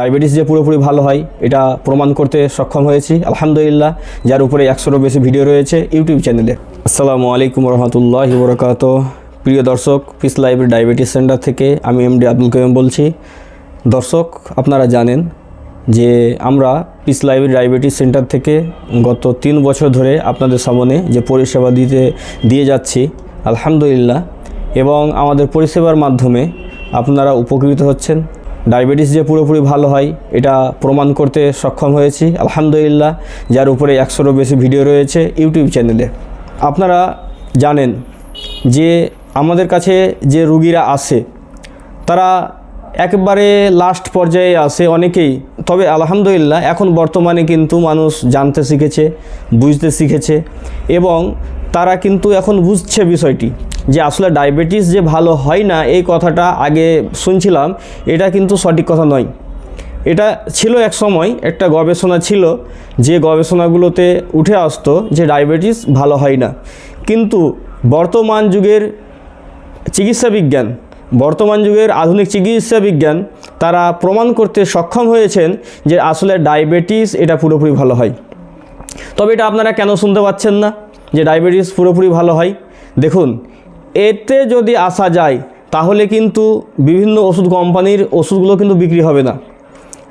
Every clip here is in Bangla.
ডায়াবেটিস যে পুরোপুরি ভালো হয়, এটা প্রমাণ করতে সক্ষম হয়েছি। আলহামদুলিল্লাহ, যার উপরে একশোরও বেশি ভিডিও রয়েছে ইউটিউব চ্যানেলে। আসসালামু আলাইকুম রহমতুল্লাহ বরকাত প্রিয় দর্শক পিস লাইব্রেরি ডায়াবেটিস সেন্টার থেকে আমি এমডি আব্দুল কাইম বলছি। দর্শক, আপনারা জানেন যে আমরা পিস লাইব্রেরি ডায়াবেটিস সেন্টার থেকে গত তিন বছর ধরে আপনাদের সামনে যে পরিষেবা দিতে, দিয়ে যাচ্ছি, আলহামদুলিল্লাহ। এবং আমাদের পরিষেবার মাধ্যমে আপনারা উপকৃত হচ্ছেন। ডায়াবেটিস যে পুরোপুরি ভালো হয়, এটা প্রমাণ করতে সক্ষম হয়েছি। আলহামদুলিল্লাহ, যার উপরে একশোরও বেশি ভিডিও রয়েছে ইউটিউব চ্যানেলে। আপনারা জানেন যে আমাদের কাছে যে রুগীরা আসে তারা একবারে লাস্ট পর্যায়ে আসে অনেকেই। তবে আলহামদুলিল্লাহ, এখন বর্তমানে কিন্তু মানুষ জানতে শিখেছে, বুঝতে শিখেছে এবং তারা কিন্তু এখন বুঝছে বিষয়টি। যে আসলে ডায়াবেটিস যে ভালো হয় না, এই কথাটা আগে শুনছিলাম, এটা কিন্তু সঠিক কথা নয়। এটা ছিল এক সময়, একটা গবেষণা ছিল যে গবেষণাগুলোতে উঠে আসতো যে ডায়াবেটিস ভালো হয় না। কিন্তু বর্তমান যুগের চিকিৎসা বিজ্ঞান, বর্তমান যুগের আধুনিক চিকিৎসা বিজ্ঞান, তারা প্রমাণ করতে সক্ষম হয়েছেন যে আসলে ডায়াবেটিস এটা পুরোপুরি ভালো হয়। তবে এটা আপনারা কেন শুনতে পাচ্ছেন না যে ডায়াবেটিস পুরোপুরি ভালো হয়? দেখুন এতে যদি আসা যায়, তাহলে কিন্তু বিভিন্ন ওষুধ কোম্পানির ওষুধগুলো কিন্তু বিক্রি হবে না।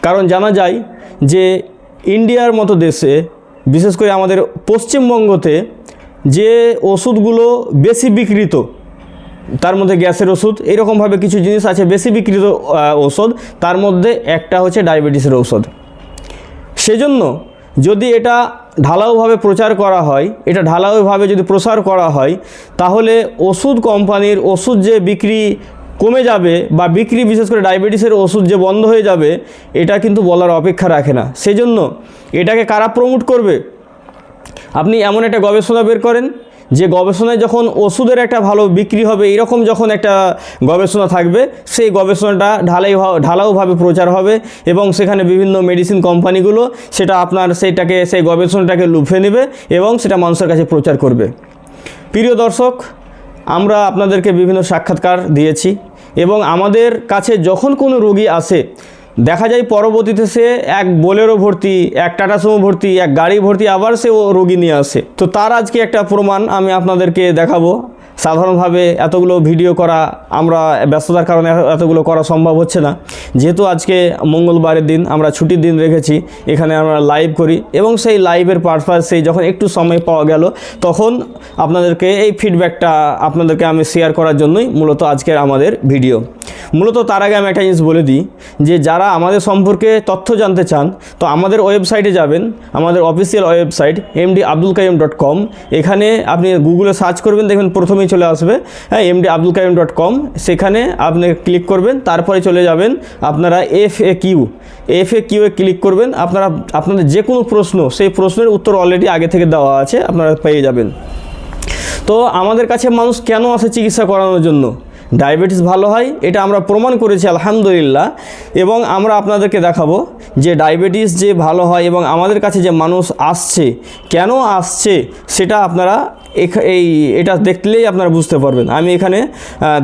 কারণ জানা যায় যে ইন্ডিয়ার মতো দেশে, বিশেষ করে আমাদের পশ্চিমবঙ্গতে, যে ওষুধগুলো বেশি বিক্রিত, তার মধ্যে গ্যাসের ওষুধ, এরকমভাবে কিছু জিনিস আছে বেশি বিক্রিত ওষুধ, তার মধ্যে একটা হচ্ছে ডায়াবেটিসের ওষুধ। সেজন্য যদি এটা ঢালাওভাবে প্রচার করা হয়, এটা ঢালাওভাবে যদি প্রসার করা হয়, তাহলে ওষুধ কোম্পানির ওষুধ যে বিক্রি কমে যাবে বা বিক্রি বিশেষ করে ডায়াবেটিসের ওষুধ যে বন্ধ হয়ে যাবে, এটা কিন্তু বলার অপেক্ষা রাখে না। সেজন্য এটাকে কারা প্রমোট করবে? আপনি এমন একটা গবেষণা বের করেন যে গবেষণায় যখন ওষুধের একটা ভালো বিক্রি হবে, এরকম যখন একটা গবেষণা থাকবে, সেই গবেষণাটা ঢালাই ঢালাওভাবে প্রচার হবে এবং সেখানে বিভিন্ন মেডিসিন কোম্পানিগুলো সেটা আপনার সেইটাকে, সেই গবেষণাটাকে লুফে নেবে এবং সেটা মানুষের কাছে প্রচার করবে। প্রিয় দর্শক, আমরা আপনাদেরকে বিভিন্ন সাক্ষাৎকার দিয়েছি এবং আমাদের কাছে যখন কোনো রোগী আসে দেখা যায় পরবর্তীতে সে এক বোলেরো ভর্তি, এক টাটা সুমো ভর্তি, এক গাড়ি ভর্তি আবার সে ও রোগী নিয়ে আসে। তো তার আজকে একটা প্রমাণ আমি আপনাদেরকে দেখাবো। সাধারণভাবে এতগুলো ভিডিও করা, আমরা ব্যস্ততার কারণে এতগুলো করা সম্ভব হচ্ছে না। যেহেতু আজকে মঙ্গলবারের দিন, আমরা ছুটির দিন রেখেছি, এখানে আমরা লাইভ করি এবং সেই লাইভের পারপাস যখন একটু সময় পাওয়া গেল, তখন আপনাদেরকে এই ফিডব্যাকটা আপনাদেরকে আমি শেয়ার করার জন্যই মূলত আজকের আমাদের ভিডিও মূলত তার আগে আমি একটা জিনিস বলে দিই যে যারা আমাদের সম্পর্কে তথ্য জানতে চান, তো আমাদের ওয়েবসাইটে যাবেন, আমাদের official website MD Abdul Kaim dot com এখানে আপনি গুগলে সার্চ করবেন, দেখবেন প্রথমেই চলে আসবে হ্যাঁ MD Abdul Kaim dot com সেখানে আপনি ক্লিক করবেন, তারপরে চলে যাবেন আপনারা F A Q F A Q A click করবেন, আপনারা, আপনাদের যে কোনো প্রশ্ন, সেই প্রশ্নের উত্তর অলরেডি আগে থেকে দেওয়া আছে, আপনারা পেয়ে যাবেন। তো আমাদের কাছে মানুষ কেন আসে চিকিৎসা করানোর জন্য? ডায়াবেটিস ভালো হয়, এটা আমরা প্রমাণ করেছি আলহামদুলিল্লাহ। এবং আমরা আপনাদেরকে দেখাবো যে ডায়াবেটিস যে ভালো হয় এবং আমাদের কাছে যে মানুষ আসছে, কেন আসছে, সেটা আপনারা এই, এটা দেখলেই আপনারা বুঝতে পারবেন। আমি এখানে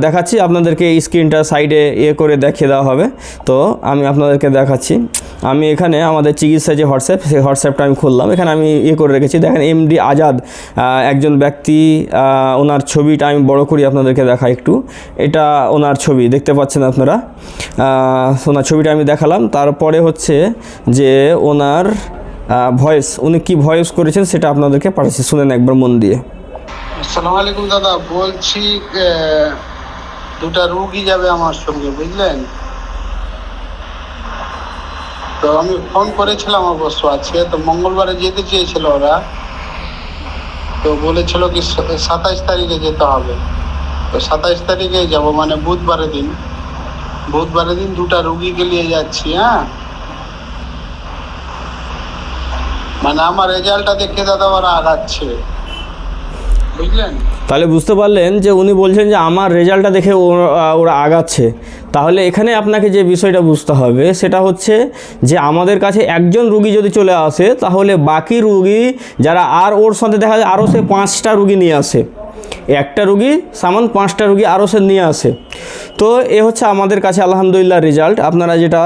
দেখাচ্ছি, আপনাদেরকে স্ক্রিনটা সাইডে ইয়ে করে দেখিয়ে দেওয়া হবে। তো, আমি আপনাদেরকে দেখাচ্ছি। আমি এখানে আমাদের চিকিৎসা যে হোয়াটসঅ্যাপ, সেই হোয়াটসঅ্যাপটা আমি খুললাম। এখানে আমি ইয়ে করে রেখেছি। দেখেন এমডি আজাদ একজন ব্যক্তি ওনার ছবিটা আমি বড় করি আপনাদেরকে দেখা একটু। এটা ওনার ছবি, দেখতে পাচ্ছেন আপনারা? ওনার ছবিটা আমি দেখালাম। তারপরে হচ্ছে যে ওনার ভয়েস উনি কি ভয়েস করেছেন সেটা আপনাদেরকে পাঠাচ্ছি। শুনেন একবার মন দিয়ে। আসসালামু আলাইকুম দাদা, বলছি দুটা রুগী যাবে আমার সঙ্গে, বুঝলেন? তো আমি ফোন করেছিলাম অবশ্য আজকে, তো মঙ্গলবারে যেতে চেয়েছিল ওরা। তো বলেছিল কি সাতাইশ তারিখে যেতে হবে। তো সাতাইশ তারিখে যাব মানে বুধবারের দিন। বুধবারের দিন দুটা রুগীকে নিয়ে যাচ্ছি হ্যাঁ? মানে আমার রেজাল্টটা দেখে দাদা ওরা আগাচ্ছে। বুঝলেন? তাহলে বুঝতে পারলেন যে উনি বলছেন যে আমার রেজাল্টটা দেখে ওরা আগাচ্ছে। তাহলে এখানে আপনাকে যে বিষয়টা বুঝতে হবে সেটা হচ্ছে যে আমাদের কাছে একজন রুগী যদি চলে আসে, তাহলে বাকি রুগী যারা আর ওর সাথে দেখা যায়, আরও সে পাঁচটা রুগী নিয়ে আসে। একটা রুগী সামান পাঁচটা রুগী আরও সে নিয়ে আসে। তো এ হচ্ছে আমাদের কাছে আলহামদুলিল্লাহ রেজাল্ট। আপনারা যেটা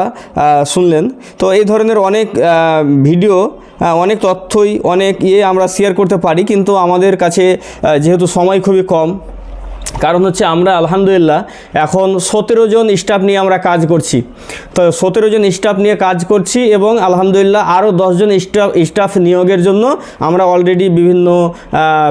শুনলেন। তো এই ধরনের অনেক ভিডিও অনেক তথ্যই, অনেক ইয়ে আমরা শেয়ার করতে পারি, কিন্তু আমাদের কাছে যেহেতু সময় খুবই কম কারণ হচ্ছে আমরা, আলহামদুলিল্লাহ, এখন সতেরো জন স্টাফ নিয়ে আমরা কাজ করছি। তো সতেরো জন স্টাফ নিয়ে কাজ করছি এবং আলহামদুলিল্লাহ আরও দশজন স্টাফ স্টাফ নিয়োগের জন্য আমরা অলরেডি বিভিন্ন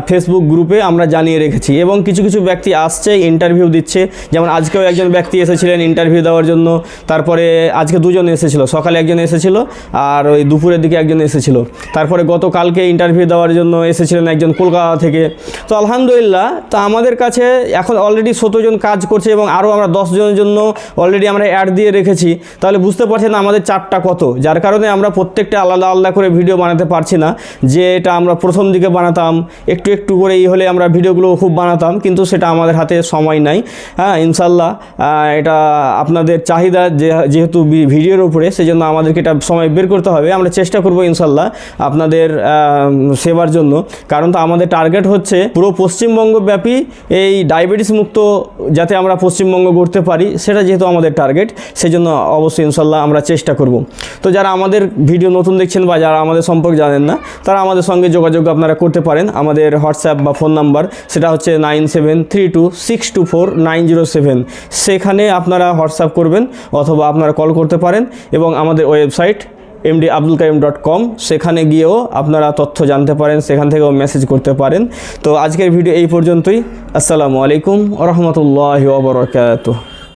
ফেসবুক গ্রুপে আমরা জানিয়ে রেখেছি। এবং কিছু কিছু ব্যক্তি আসছে ইন্টারভিউ দিচ্ছে। যেমন আজকেও একজন ব্যক্তি এসেছিলেন ইন্টারভিউ দেওয়ার জন্য। তারপরে আজকে দুজন এসেছিল, সকালে একজন এসেছিল আর ওই দুপুরের দিকে একজন এসেছিল। তারপরে গতকালকে ইন্টারভিউ দেওয়ার জন্য এসেছিলেন একজন কলকাতা থেকে। তো আলহামদুলিল্লাহ, তো আমাদের কাছে এখন অলরেডি জন কাজ করছে এবং আরও আমরা জনের জন্য অলরেডি আমরা অ্যাড দিয়ে রেখেছি। তাহলে বুঝতে পারছেন আমাদের চারটা কত। যার কারণে আমরা প্রত্যেকটা আলাদা আলাদা করে ভিডিও বানাতে পারছি না। যে এটা আমরা প্রথম দিকে বানাতাম, একটু একটু করে ই হলে আমরা ভিডিওগুলো খুব বানাতাম, কিন্তু সেটা আমাদের হাতে সময় নাই। হ্যাঁ ইনশাল্লাহ এটা আপনাদের চাহিদা যেহেতু ভিডিওর উপরে, সেজন্য আমাদেরকে এটা সময় বের করতে হবে। আমরা চেষ্টা করব ইনশাল্লাহ আপনাদের সেবার জন্য। কারণ তো আমাদের টার্গেট হচ্ছে পুরো পশ্চিমবঙ্গ ব্যাপী এই ডায়াবেটিস মুক্ত যাতে আমরা পশ্চিমবঙ্গ করতে পারি, সেটা যেহেতু আমাদের টার্গেট সেজন্য অবশ্যই ইনশাল্লাহ আমরা চেষ্টা করব। তো যারা আমাদের ভিডিও নতুন দেখছেন বা যারা আমাদের সম্পর্কে জানেন না, তারা আমাদের সঙ্গে যোগাযোগ আপনারা করতে পারেন। আমাদের হোয়াটসঅ্যাপ বা ফোন নাম্বার সেটা হচ্ছে nine seven three two six two four nine zero seven সেখানে আপনারা হোয়াটসঅ্যাপ করবেন অথবা আপনারা কল করতে পারেন এবং আমাদের website MD Abdul Kaim dot com সেখানে গিয়েও আপনারা তথ্য জানতে পারেন, সেখান থেকেও মেসেজ করতে পারেন। তো আজকের ভিডিও এই পর্যন্তই। আসসালামু আলাইকুম রহমতুল্লাহ ওবরাকাতুহ